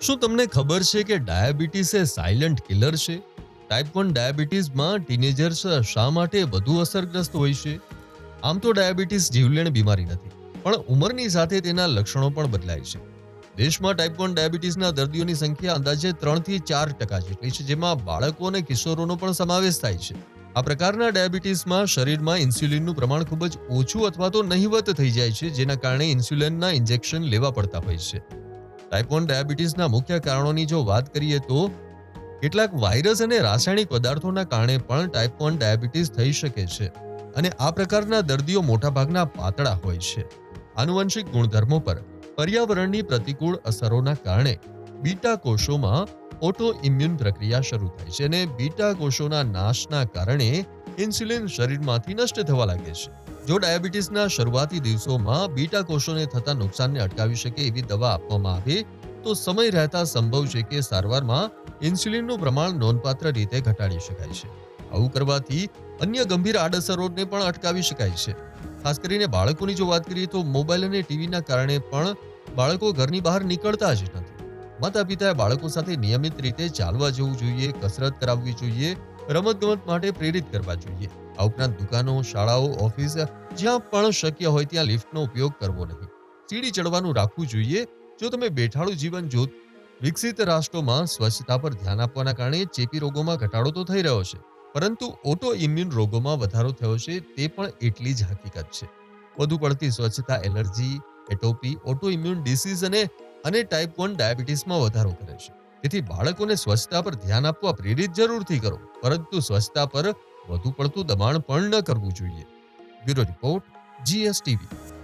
શું તમને ખબર છે કે ડાયાબિટીસ એ સાયલન્ટ કિલર છે? ટાઈપ વન ડાયાબિટીસમાં ટીનેજર્સ શા માટે વધુ અસરગ્રસ્ત હોય છે? આમ તો ડાયાબિટીસ જીવલેણ બીમારી નથી, પણ ઉંમરની સાથે તેના લક્ષણો પણ બદલાય છે. દેશમાં ટાઈપ વન ડાયાબિટીસના દર્દીઓની સંખ્યા અંદાજે ત્રણથી ચાર ટકા જેટલી છે, જેમાં બાળકો અને કિશોરોનો પણ સમાવેશ થાય છે. આ પ્રકારના ડાયાબિટીસમાં શરીરમાં ઇન્સ્યુલિનનું પ્રમાણ ખૂબ જ ઓછું અથવા તો નહિવત થઈ જાય છે, જેના કારણે ઇન્સ્યુલિનના ઇન્જેક્શન લેવા પડતા હોય છે. ટાઈપ વન ડાયાબિટીસના મુખ્ય કારણોની જો વાત કરીએ તો કેટલાક વાયરસ અને રાસાયણિક પદાર્થોના કારણે પણ ટાઈપ વન ડાયાબિટીસ થઈ શકે છે અને આ પ્રકારના દર્દીઓ મોટાભાગના પાતળા હોય છે. આનુવંશિક ગુણધર્મો પર પર્યાવરણની પ્રતિકૂળ અસરોના કારણે બીટા કોષોમાં ઓટો ઇમ્યુન પ્રક્રિયા શરૂ થાય છે અને બીટા કોષોના નાશના કારણે ઇન્સ્યુલિન શરીરમાંથી નષ્ટ થવા લાગે છે. જો ડાયાબિટીસના શરૂઆતી દિવસોમાં બીટા કોષોને થતા નુકસાનને અટકાવી શકે એવી દવા આપવામાં આવે, તો સમય રહેતા સંભવ છે કે સારવારમાં ઇન્સ્યુલિનનું પ્રમાણ નોંધપાત્ર રીતે ઘટાડી શકાય છે. આવું કરવાથી અન્ય ગંભીર આડઅસરોને પણ અટકાવી શકાય છે. ખાસ કરીને બાળકોની જો વાત કરીએ તો મોબાઈલ અને ટીવીના કારણે પણ બાળકો ઘરની બહાર નીકળતા જ નથી. માતા પિતાએ બાળકો સાથે નિયમિત રીતે ચાલવા જવું જોઈએ, કસરત કરાવવી જોઈએ રમતગમત માટે પ્રેરિત કરવા જોઈએ. આ ઉપરાંત દુકાનો, શાળાઓ, ઓફિસ જ્યાં પણ શક્ય હોય ત્યાં લિફ્ટનો ઉપયોગ કરવો નહીં. સીડી ચડવાનું રાખવું જોઈએ. જો તમે બેઠાડું જીવન જો વિકસિત રાષ્ટ્રોમાં સ્વચ્છતા પર ધ્યાન આપવાના કારણે ચેપી રોગોમાં ઘટાડો તો થઈ રહ્યો છે. પરંતુ ઓટો ઇમ્યુન રોગોમાં વધારો થયો છે તે પણ એટલી જ હકીકત છે. વધુ પડતી સ્વચ્છતા allergy, atopy autoimmune disease અને અને ટાઈપ વન ડાયાબિટીસમાં વધારો કરે છે. તેથી બાળકોને સ્વચ્છતા પર ધ્યાન આપવા પ્રેરિત જરૂરથી કરો. પરંતુ સ્વચ્છતા પર વધુ પડતું દબાણ પણ ન કરવું જોઈએ. Bureau report, GSTV.